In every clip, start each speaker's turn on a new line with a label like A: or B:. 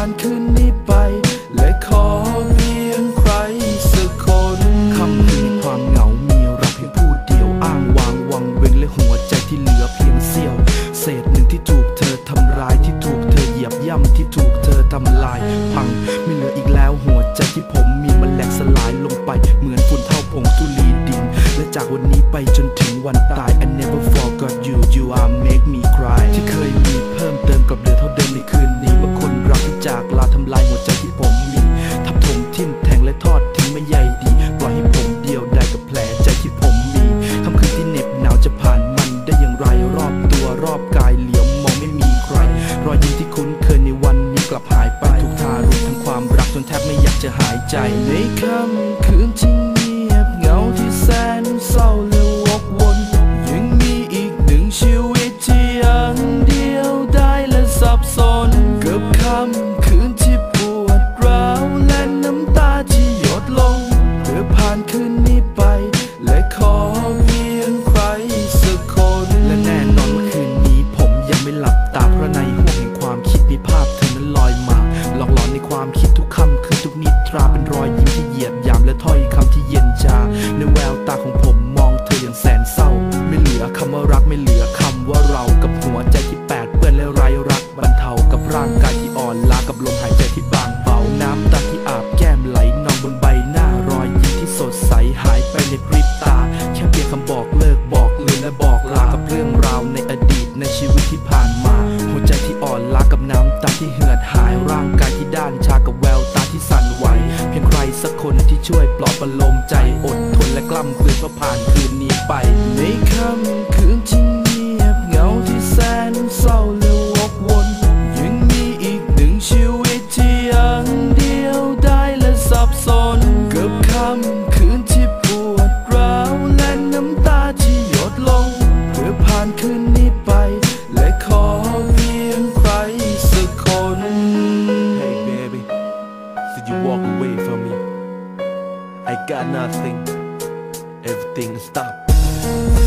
A: านคืนนี้ไป และขอเพียงใครสักคนคำคืนความเหงามีเราเพียงพูดเดียวอ้างวางวังเวงและหัวใจที่เหลือเพียงเสี้ยว เศษหนึ่งที่ถูกเธอทำร้ายที่ถูกเธอเหยียบย่ำที่ถูกเธอทำลาย พังไม่เหลืออีกแล้วหัวใจที่ผมมีมันแหลกสลายลงไป เหมือนฝุ่นเท่าผงทุลีดิน และจากวันนี้ไปจนถึงวันตาย I never forgot you you are make me cry ที่เคยมีเพิ่มเติมกับเดือเท่าเดิมในคืน จากลาทำลายหัวใจที่ผมมี ทับถมทิ่มแทงและทอดทิ้งไม่ใยดีปล่อยให้ผมเดียวได้กับแผลใจที่ผมมีคำคืนที่เหน็บหนาวจะผ่านมันได้อย่างไรรอบตัวรอบกายเหลียวมองไม่มีใคร รอยยิ้มที่คุ้นเคยในวันนี้กลับหายไปทุกทารุณทั้งความรักจนแทบไม่อยากจะหายใจในค่ำคืนที่เงียบเหงาที่แสนเศร้าำคืนทุกนิทราเป็นรอยยิ้มที่เหยียดยามและถ้อยคำที่เย็นชา ในแววตาของผมมองเธออย่างแสนเศร้า ไม่เหลือคำว่ารักไม่เหลือคำว่าเรา คนที่ช่วยปลอบประโลมใจอดทนและกล้ำกลืนเพื่อผ่านคืนนี้ไปในค่ำ
B: got nothing. Everything stop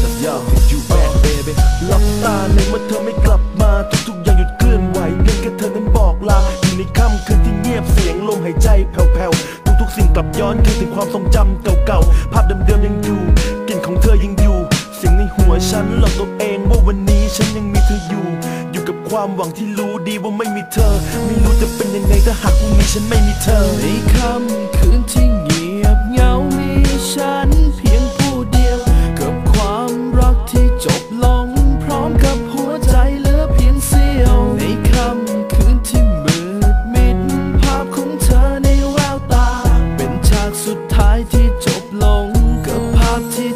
B: Just yo, did you back baby? หลับตาในเมื่อเธอไม่กลับมาทุกๆอย่างหยุดเคลื่อนไหวเพียงแค่เธอนั้นบอกลาอยู่ในค่ำคืนที่เงียบเสียงลมหายใจแผ่วๆทุกๆสิ่งกลับย้อนคืนถึงความทรงจำเก่าๆภาพเดิมๆยังอยู่กลิ่นของเธอยังอยู่เสียงในหัวฉันหลอกตัวเองว่าวันนี้ฉันยังมีเธออยู่อยู่กับความหวังที่รู้ดีว่าไม่มีเธอ ไม่รู้จะเป็นยังไงถ้าหากพรุ่งนี้ฉันไม่มีเธอใ
A: นค่ำคืนที่ายที่จบลงกับภาพที่